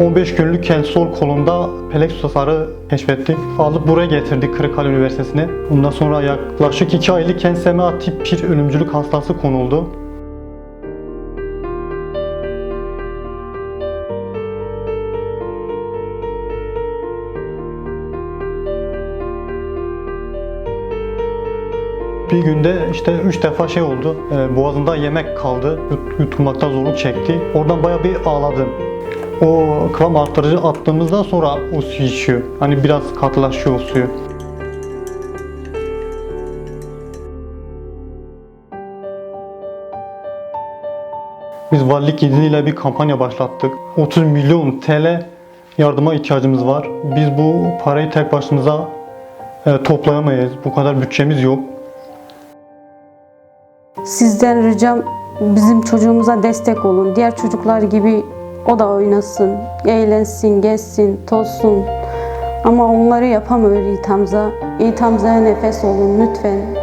15 günlükken sol kolunda plexus hasarı keşfetti. Alıp buraya getirdik Kırıkkale Üniversitesi'ne. Ondan sonra yaklaşık 2 aylıkken SMA tip 1 ölümcülük hastası konuldu. Bir günde işte üç defa şey oldu. e, boğazında yemek kaldı. Yut- Yutulmakta zorluk çekti. Oradan bayağı bir ağladım. O kıvam arttırıcı attığımızdan sonra o su içiyor. Hani biraz katılaşıyor o suyu. Biz valilik izniyle bir kampanya başlattık. 30 milyon TL yardıma ihtiyacımız var. Biz bu parayı tek başımıza e, toplayamayız. Bu kadar bütçemiz yok. Sizden ricam bizim çocuğumuza destek olun. Diğer çocuklar gibi o da oynasın, eğlensin, gezsin, tozsun. Ama onları yapamıyor. Yiğit Hamza'ya nefes olun lütfen.